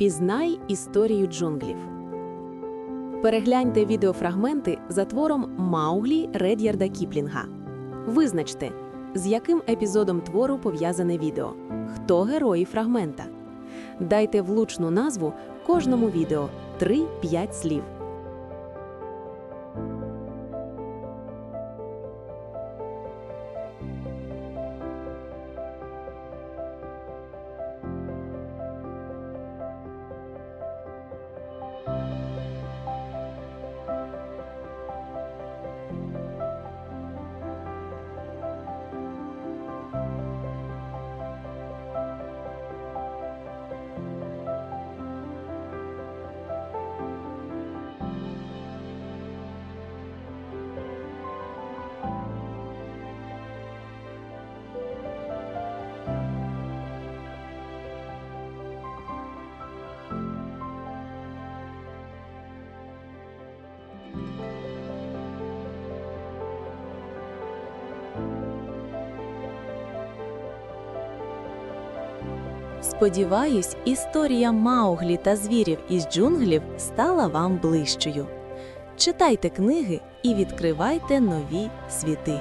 Пізнай історію джунглів. Перегляньте відеофрагменти за твором Мауглі Ред'ярда Кіплінга. Визначте, з яким епізодом твору пов'язане відео, хто герої фрагмента. Дайте влучну назву кожному відео 3-5 слів. Сподіваюсь, історія Мауглі та звірів із джунглів стала вам ближчою. Читайте книги і відкривайте нові світи.